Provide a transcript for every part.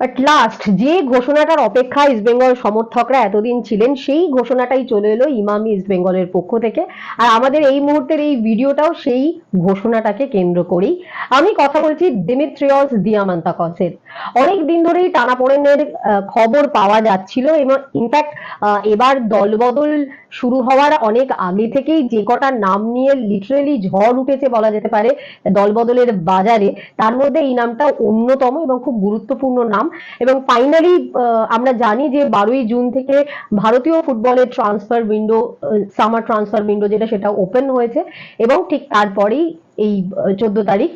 But last যে ঘোষণাটার অপেক্ষা east Bengal সমর্থকরা এতদিন ছিলেন, সেই ঘোষণাটাই চলে এলো ইমামি ইস্ট বেঙ্গলের পক্ষ থেকে। আর আমাদের এই মুহূর্তের এই ভিডিওটাও সেই ঘোষণাটাকে কেন্দ্র করেই। আমি কথা বলছি দিমিত্রিয়স দিয়ামান্তাকসের অনেক দিন ধরেই টানাপোড়েনের খবর পাওয়া যাচ্ছিল এবং ইনফ্যাক্ট এবার দলবদল শুরু হওয়ার অনেক আগে থেকেই যে কটা নাম নিয়ে লিটারেলি ঝড় উঠেছে বলা যেতে পারে দলবদলের বাজারে, তার মধ্যে এই নামটা অন্যতম এবং খুব গুরুত্বপূর্ণ নাম। এবং ফাইনালি আমরা জানি যে বারোই জুন থেকে ভারতীয় ফুটবলের transfer window summer transfer window যেটা সেটা ওপেন হয়েছে এবং ঠিক তারপরেই এই চোদ্দ তারিখ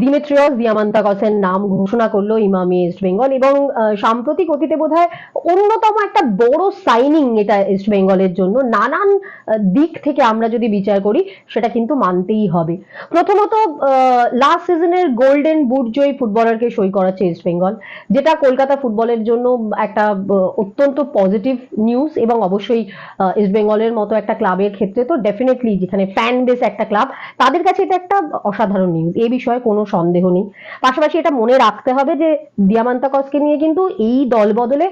দিমেট্রিয়স দিয়ামান্তাকসের নাম ঘোষণা করল ইমামি ইস্ট বেঙ্গল এবং সাম্প্রতিক অতীতে বোধহয় অন্যতম একটা বড় সাইনিং এটা ইস্ট বেঙ্গলের জন্য। নানান দিক থেকে আমরা যদি বিচার করি, সেটা কিন্তু মানতেই হবে। প্রথমত লাস্ট সিজনের গোল্ডেন বুট জয়ী ফুটবলারকে সই করাচ্ছে ইস্ট বেঙ্গল, যেটা কলকাতা ফুটবলের জন্য একটা অত্যন্ত পজিটিভ নিউজ এবং অবশ্যই ইস্ট বেঙ্গলের মতো একটা ক্লাবের ক্ষেত্রে তো ডেফিনেটলি যেখানে ফ্যান বেস একটা ক্লাব তাদের কাছে এটা একটা অসাধারণ নিউজ এ বিষয়ে কোনো সন্দেহ নেই। পাশাপাশি এটা মনে রাখতে হবে যে দিয়ামান্তাকসকে নিয়ে কিন্তু এই দল বদলে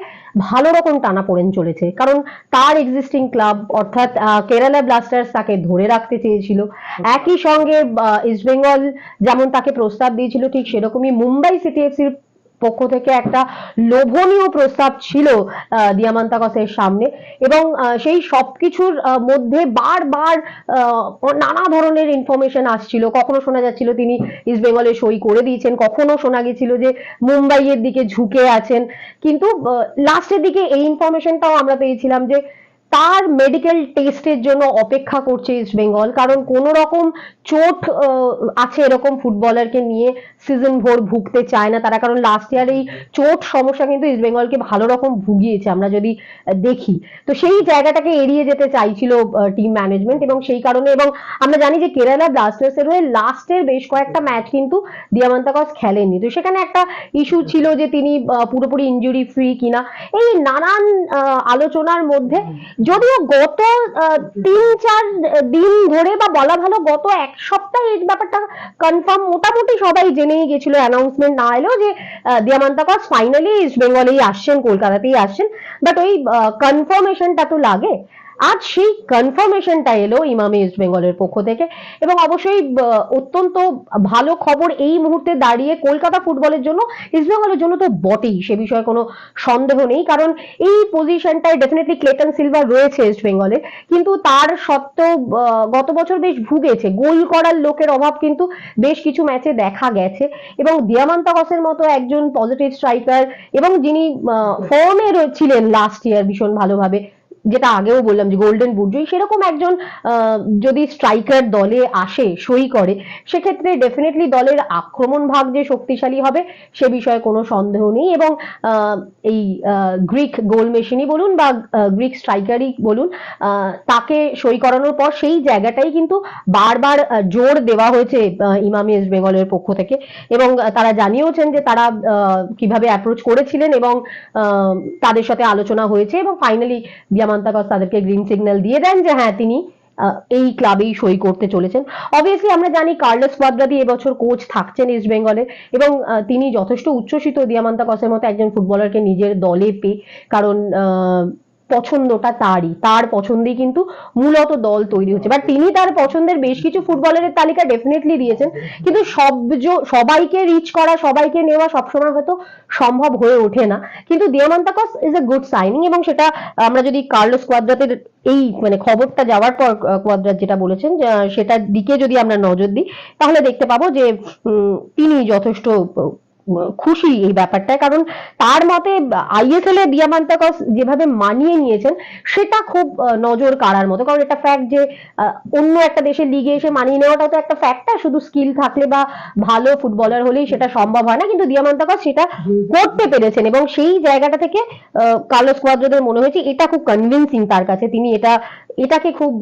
ভালো রকম টানা পড়েন চলেছে। কারণ তার এক্সিস্টিং ক্লাব অর্থাৎ কেরালা ব্লাস্টার্স তাকে ধরে রাখতে চেয়েছিল। একই সঙ্গে ইস্টবেঙ্গল যেমন তাকে প্রস্তাব দিয়েছিল, ঠিক সেরকমই মুম্বাই সিটি এফসির পক্ষ থেকে একটা লোভনীয় প্রস্তাব ছিল দিয়ামান্তাকসের সামনে এবং সেই সব কিছুর মধ্যে বারবার নানা ধরনের ইনফরমেশন আসছিল। কখনো শোনা যাচ্ছিল তিনি ইস্ট বেঙ্গলে সই করে দিয়েছেন, কখনো শোনা গেছিল যে মুম্বাইয়ের দিকে ঝুঁকে আছেন। কিন্তু লাস্টের দিকে এই ইনফরমেশনটাও আমরা পেয়েছিলাম যে তার মেডিকেল টেস্টের জন্য অপেক্ষা করছে ইস্ট বেঙ্গল কারণ কোন রকম চোট আছে এরকম ফুটবলারকে নিয়ে সিজন ভোর ভুগতে চায় না তারা, কারণ লাস্ট ইয়ার এই চোট সমস্যা কিন্তু ইস্ট বেঙ্গলকে ভালো রকম ভুগিয়েছে, আমরা যদি দেখি। তো সেই জায়গাটাকে এড়িয়ে যেতে চাইছিল টিম ম্যানেজমেন্ট এবং সেই কারণে এবং আমরা জানি যে কেরালা ব্লাস্টার্সের হয়ে লাস্টের বেশ কয়েকটা ম্যাচ কিন্তু দিয়ামান্তাকস খেলেননি তো সেখানে একটা ইস্যু ছিল যে তিনি পুরোপুরি ইনজুরি ফ্রি কিনা। এই নানান আলোচনার মধ্যে যদিও গত তিন, চার দিন ধরে বা বলা ভালো গত এক সপ্তাহে এই ব্যাপারটা কনফার্ম মোটামুটি সবাই জেনেই গেছিল অ্যানাউন্সমেন্ট না এলেও যে দিয়ামান্তা কস ফাইনালি ইস্ট বেঙ্গলেই আসছেন, কলকাতাতেই আসছেন। বাট ওই কনফার্মেশনটা তো লাগে। আজ সেই কনফার্মেশনটা এলো ইমামি ইস্ট বেঙ্গলের পক্ষ থেকে এবং অবশ্যই অত্যন্ত ভালো খবর এই মুহূর্তে দাঁড়িয়ে কলকাতা ফুটবলের জন্য ইস্ট বেঙ্গলের জন্য তো বটেই, সে বিষয়ে কোনো সন্দেহ নেই, কারণ এই পজিশনটায় ডেফিনেটলি ক্লেটন সিলভার রয়েছে ইস্ট বেঙ্গলে কিন্তু তার সত্ত্বেও গত বছর বেশ ভুগেছে, গোল করার লোকের অভাব কিন্তু বেশ কিছু ম্যাচে দেখা গেছে এবং দিয়ামান্তাকসের মতো একজন পজিটিভ স্ট্রাইকার এবং যিনি ফর্মে ছিলেন লাস্ট ইয়ার ভীষণ ভালোভাবে যেটা আগেও বললাম যে গোল্ডেন বুটজয়ী সেরকম একজন যদি স্ট্রাইকার দলে আসে, সই করে, সেক্ষেত্রে ডেফিনেটলি দলের আক্রমণ ভাগ যে শক্তিশালী হবে, সে বিষয়ে কোনো সন্দেহ নেই এবং এই গ্রিক গোল মেশিনই বলুন বা গ্রিক স্ট্রাইকারই বলুন তাকে সই করানোর পর সেই জায়গাটাই কিন্তু বারবার জোর দেওয়া হয়েছে ইমামি ইস্ট বেঙ্গলের পক্ষ থেকে এবং তারা জানিয়েওছেন যে তারা কীভাবে অ্যাপ্রোচ করেছিলেন এবং তাদের সাথে আলোচনা হয়েছে এবং ফাইনালি দিয়ামান্তাকস তাদেরকে গ্রিন সিগন্যাল দিয়ে দেন যে হ্যাঁ তিনি এই ক্লাবেই সই করতে চলেছেন। অবভিয়াসলি আমরা জানি কার্লোস বাদ্রাদি এবছর কোচ থাকছেন ইস্ট বেঙ্গলের এবং তিনি যথেষ্ট উচ্ছ্বসিত দিয়ামান্তা কসের মতো একজন ফুটবলারকে নিজের দলে পেয়ে, কারণ পছন্দটা তারই। তার পছন্দেই কিন্তু মূলত দল তৈরি হচ্ছে। বাট তিনি তার পছন্দের বেশ কিছু ফুটবলারের তালিকা ডেফিনেটলি দিয়েছেন। কিন্তু সব সবাইকে রিচ করা, সবাইকে নেওয়া সবসময় হয়তো সম্ভব হয়ে ওঠে না। কিন্তু Diamantakos is a good signing এবং সেটা আমরা যদি কার্লোস কোয়াদ্রাতের এই মানে খবরটা যাওয়ার পর কোয়াদ্রাত যেটা বলেছেন সেটার দিকে যদি আমরা নজর দিই, তাহলে দেখতে পাবো যে তিনি যথেষ্ট খুশি এই ব্যাপারটায়। কারণ তার মতে, আইএসএল এ দিয়ামান্তাকস যেভাবে মানিয়ে নিয়েছেন, সেটা খুব নজর কাড়ার মতো। কারণ এটা ফ্যাক্ট যে অন্য একটা দেশের লিগে এসে মানিয়ে নেওয়াটা তো একটা ফ্যাক্টর শুধু স্কিল থাকলে বা ভালো ফুটবলার হলেই সেটা সম্ভব হয় না। কিন্তু দিয়ামান্তাকস সেটা করতে পেরেছেন এবং সেই জায়গাটা থেকে কার্লোস কোয়াদ্রাদের মনে হয়েছে, এটা খুব কনভিনসিং তার কাছে। তিনি এটা এটাকে খুব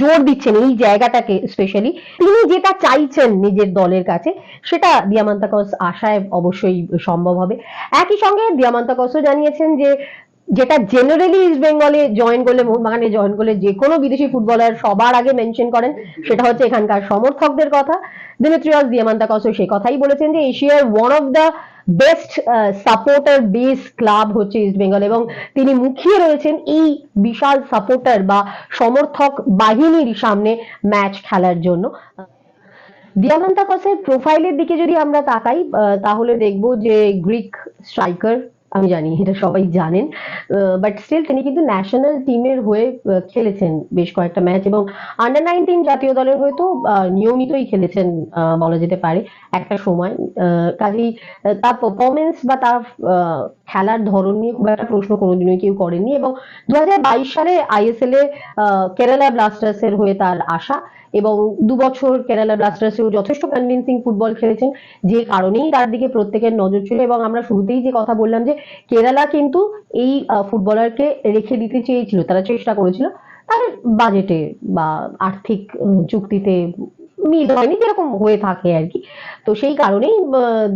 জোর দিচ্ছেন এই জায়গাটাকে স্পেশালি তিনি যেটা চাইছেন নিজের দলের কাছে, সেটা দিয়ামান্তাকস আশায় অবশ্যই সম্ভব হবে। একই সঙ্গে দিয়ামান্তাকসও জানিয়েছেন যে, যেটা জেনারেলি ইস্ট বেঙ্গলে জয়েন করলে মোহনবাগানে জয়েন করলে যে কোনো বিদেশি ফুটবলার সবার আগে মেনশন করেন, সেটা হচ্ছে এখানকার সমর্থকদের কথা। দিমিত্রিয়াস দিয়ামান্তাকসও সে কথাই বলেছেন যে, এশিয়ার one of the best supporter base club হচ্ছে ইস্ট বেঙ্গল এবং তিনি মুখিয়ে রয়েছেন এই বিশাল সাপোর্টার বা সমর্থক বাহিনীর সামনে ম্যাচ খেলার জন্য। দিয়ামান্তাকসের প্রোফাইলের দিকে যদি আমরা তাকাই তাহলে দেখব যে গ্রিক স্ট্রাইকার আমি জানি, এটা সবাই জানেন। বাট স্টিল তিনি কিন্তু ন্যাশনাল টিমের হয়ে খেলেছেন বেশ কয়েকটা ম্যাচ এবং আন্ডার নাইনটিন জাতীয় দলের হয়তো নিয়মিতই খেলেছেন বলা যেতে পারে, একটা সময়। কাজেই তার পারফরমেন্স বা তার খেলার ধরন নিয়ে খুব একটা প্রশ্ন কোনোদিনই কেউ করেননি এবং দু হাজার বাইশ সালে আইএসএল এ কেরালা ব্লাস্টার্স এর হয়ে তার আশা। এবং দু বছর কেরালা ব্লাস্টার্সেও যথেষ্ট কনভিনসিং ফুটবল খেলেছেন যে কারণেই তার দিকে প্রত্যেকের নজর ছিল এবং আমরা শুরুতেই যে কথা বললাম যে কেরালা কিন্তু এই ফুটবলারকে রেখে দিতে চেয়েছিল, তারা চেষ্টা করেছিল তার বাজেটে বা আর্থিক চুক্তিতে মিল হয়নি, যেরকম হয়ে থাকে আর কি। তো সেই কারণেই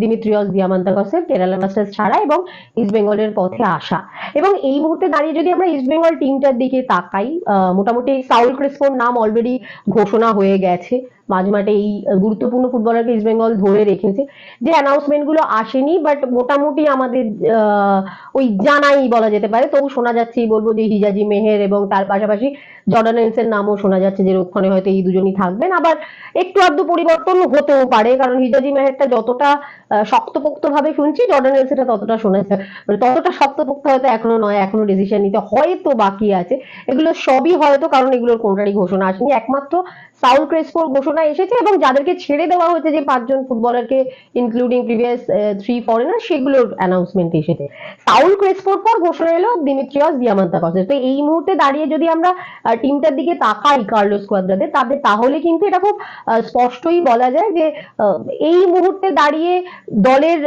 দিমিত্রিয়স দিয়ামান্তাকসের কেরালা ব্লাস্টার্স ছাড়া এবং ইস্ট বেঙ্গলের পথে আসা। এবং এই মুহূর্তে দাঁড়িয়ে যদি আমরা ইস্ট বেঙ্গল টিমটার দিকে তাকাই মোটামুটি সাউল ক্রিস্পোর নাম অলরেডি ঘোষণা হয়ে গেছে। মাঝে মাঠে এই গুরুত্বপূর্ণ ফুটবলারকে ইস্ট বেঙ্গল ধরে রেখেছে। যে অ্যানাউন্সমেন্টগুলো আসেনি বাট মোটামুটি আমাদের ওই জানাই বলা যেতে পারে। তবু শোনা যাচ্ছে বলব যে হিজাজি মেহের এবং তার পাশাপাশি জর্ডান এন্সের নামও শোনা যাচ্ছে যে ওখানে হয়তো এই দুজনই থাকবেন। আবার একটু আধটু পরিবর্তন হতেও পারে, কারণ হিজাজি মেহেরটা যতটা শক্তপোক্ত ভাবে শুনছি, জর্ডান এন্সেটা ততটা শোনা যাচ্ছে মানে ততটা শক্তপোক্ত হয়তো এখনও নয়, এখনও ডিসিশন নিতে হয়তো বাকি আছে। এগুলো সবই হয়তো, কারণ এগুলোর কোনটারই ঘোষণা আসেনি। একমাত্র সাউল ক্রেসপোর ঘোষণা এসেছে এবং যাদেরকে ছেড়ে দেওয়া হয়েছে যে পাঁচজন ফুটবলারকে ইনক্লুডিং প্রিভিয়াস থ্রি ফরেনার সেগুলোর অ্যানাউন্সমেন্ট এসেছে। সাউল ক্রেসপোর পর ঘোষণা এলো দিমিত্রিয়স দিয়ামান্তাকসের তো এই মুহূর্তে দাঁড়িয়ে যদি আমরা টিমটার দিকে তাকাই কার্লোস কোয়াদ্রাতে তাদের তাহলে কিন্তু এটা খুব স্পষ্টই বলা যায় যে এই মুহূর্তে দাঁড়িয়ে দলের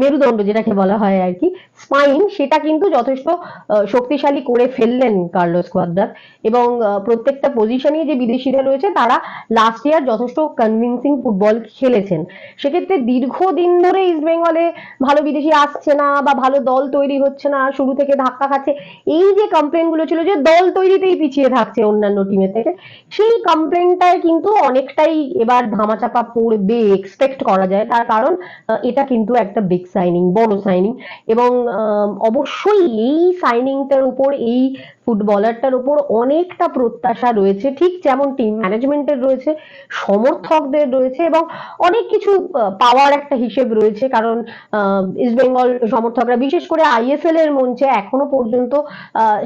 মেরুদণ্ড যেটাকে বলা হয় আর কি স্পাইন সেটা কিন্তু যথেষ্ট শক্তিশালী করে ফেললেন কার্লোস কোয়াদ্রাত এবং প্রত্যেকটা পজিশনে যে বিদেশিরা রয়েছে, তারা লাস্ট ইয়ার যথেষ্ট কনভিনসিং ফুটবল খেলেছেন। সেক্ষেত্রে দীর্ঘদিন ধরে ইস্ট বেঙ্গলে ভালো বিদেশি আসছে না বা ভালো দল তৈরি হচ্ছে না, শুরু থেকে ধাক্কা খাচ্ছে, এই যে কমপ্লেনগুলো ছিল যে দল তৈরিতেই পিছিয়ে থাকছে অন্যান্য টিমের থেকে, সেই কমপ্লেনটায় কিন্তু অনেকটাই এবার ধামাচাপা পড়বে এক্সপেক্ট করা যায়। তার কারণ এটা কিন্তু একটা বিগ সাইনিং বড় সাইনিং এবং অবশ্যই এই সাইনিংটার উপর এই ফুটবলারটার উপর অনেকটা প্রত্যাশা রয়েছে, ঠিক যেমন টিম ম্যানেজমেন্টের রয়েছে, সমর্থকদের রয়েছে এবং অনেক কিছু পাওয়ার একটা হিসেব রয়েছে। কারণ ইস্ট বেঙ্গল সমর্থকরা, বিশেষ করে আইএসএল এর মঞ্চে এখনও পর্যন্ত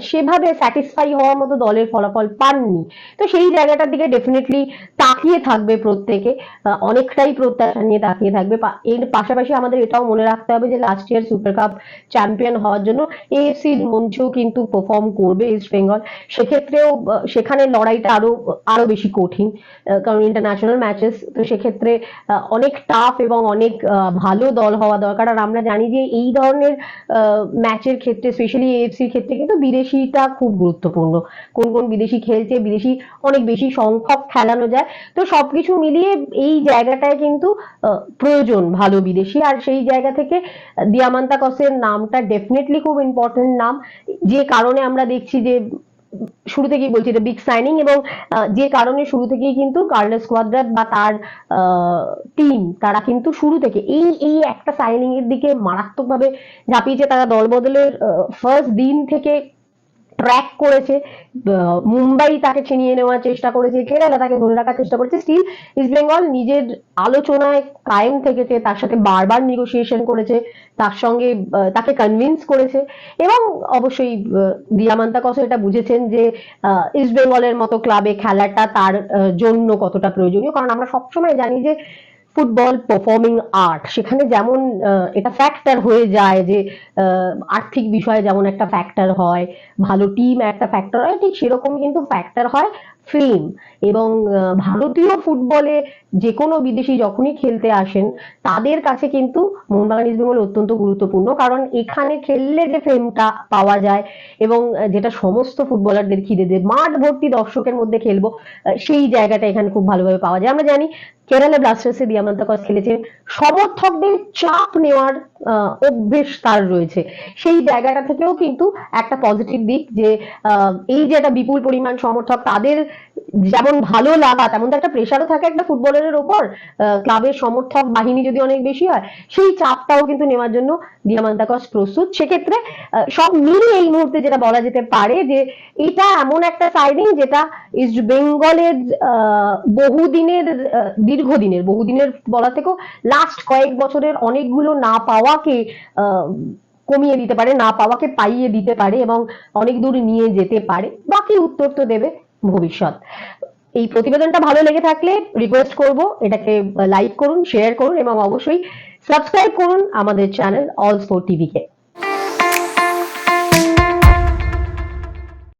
সেভাবে স্যাটিসফাই হওয়ার মতো দলের ফলাফল পাননি। তো সেই জায়গাটার দিকে ডেফিনেটলি তাকিয়ে থাকবে প্রত্যেকে অনেকটাই প্রত্যাশা নিয়ে তাকিয়ে থাকবে। এর পাশাপাশি আমাদের এটাও মনে রাখতে হবে যে last year super cup champion হওয়ার জন্য এএফসি মঞ্চেও কিন্তু পারফর্ম করবে। ইস্ট বেঙ্গল সেক্ষেত্রেও সেখানে লড়াইটা আরও আরও বেশি কঠিন কারণ ইন্টারন্যাশনাল ম্যাচেস তো সেক্ষেত্রে অনেক টাফ এবং অনেক ভালো দল হওয়া দরকার। আর আমরা জানি যে এই ধরনের ম্যাচের ক্ষেত্রে স্পেশালি এএফসির ক্ষেত্রে কিন্তু বিদেশিটা খুব গুরুত্বপূর্ণ। কোন কোন বিদেশি খেলছে, বিদেশি অনেক বেশি সংখ্যক খেলানো যায়। তো সবকিছু মিলিয়ে এই জায়গাটায় কিন্তু প্রয়োজন ভালো বিদেশি। আর সেই জায়গা থেকে দিয়ামান্তা কসের নামটা ডেফিনেটলি খুব ইম্পর্টেন্ট নাম। যে কারণে আমরা দেখছি যে, শুরু থেকেই বলছি এটা বিগ সাইনিং এবং যে কারণে শুরু থেকেই কিন্তু কার্লেস কোয়াদ্রাত বা তার টিম তারা কিন্তু শুরু থেকে এই এই একটা সাইনিং এর দিকে মারাত্মকভাবে ঝাঁপিয়েছে। তারা দল বদলের ফার্স্ট দিন থেকে ট্র্যাক করেছে মুম্বাই তাকে ছিনিয়ে নেওয়ার চেষ্টা করেছে, কেরালা তাকে ধরে রাখার চেষ্টা করেছে স্টিল ইস্ট বেঙ্গল নিজের আলোচনায় কায়েম থেকেছে, তার সাথে বারবার নেগোসিয়েশন করেছে, তার সঙ্গে তাকে কনভিন্স করেছে এবং অবশ্যই দিয়ামান্তা কস এটা বুঝেছেন যে ইস্ট বেঙ্গলের মতো ক্লাবে খেলাটা তার জন্য কতটা প্রয়োজনীয়, কারণ আমরা সবসময় জানি যে ফুটবল পারফর্মিং আর্ট সেখানে যেমন এটা ফ্যাক্টর হয়ে যায় যে আর্থিক বিষয়ে যেমন একটা ফ্যাক্টর হয়, ভালো টিম একটা ফ্যাক্টর হয়, ঠিক সেরকম কিন্তু ফ্যাক্টর হয়। ফেম এবং ভারতীয় ফুটবলে যে কোনো বিদেশি যখনই খেলতে আসেন, তাদের কাছে কিন্তু মোহনবাগান ইস্ট বেঙ্গল অত্যন্ত গুরুত্বপূর্ণ। কারণ এখানে খেললে যে ফেমটা পাওয়া যায় এবং যেটা সমস্ত ফুটবলারদের খিদে দেয়, মাঠ ভর্তি দর্শকের মধ্যে খেলব সেই জায়গাটা এখানে খুব ভালোভাবে পাওয়া যায়। আমরা জানি, কেরালা ব্লাস্টার্সে দিয়ামান্তাকস খেলেছেন। সমর্থকদের চাপ নেওয়ার অভ্যেস তার রয়েছে। সেই জায়গাটা থেকেও কিন্তু একটা পজিটিভ দিক যে এই যে একটা বিপুল পরিমাণ সমর্থক, তাদের যেমন ভালো লাগা, তেমন তো একটা প্রেশারও থাকে একটা ফুটবলারের ওপর। ক্লাবের সমর্থক বাহিনী যদি অনেক বেশি হয়, সেই চাপটাও কিন্তু নেওয়ার জন্য দিয়ামান্তাকস প্রস্তুত। সেক্ষেত্রে সব মিলিয়ে এই মুহূর্তে যেটা বলা যেতে পারে যে, এটা এমন একটা সাইনিং যেটা ইস্ট বেঙ্গলের বহুদিনের দীর্ঘদিনের, বহুদিনের বলা থেকেও লাস্ট কয়েক বছরের অনেকগুলো না পাওয়াকে কমিয়ে দিতে পারে, না পাওয়াকে পাইয়ে দিতে পারে এবং অনেক দূর নিয়ে যেতে পারে, বাকি উত্তর তো দেবে ভবিষ্যৎ। এই প্রতিবেদনটা ভালো লেগে থাকলে রিকোয়েস্ট করব, এটাকে লাইক করুন শেয়ার করুন এবং অবশ্যই সাবস্ক্রাইব করুন আমাদের চ্যানেল অল স্পোর্ট টিভিকে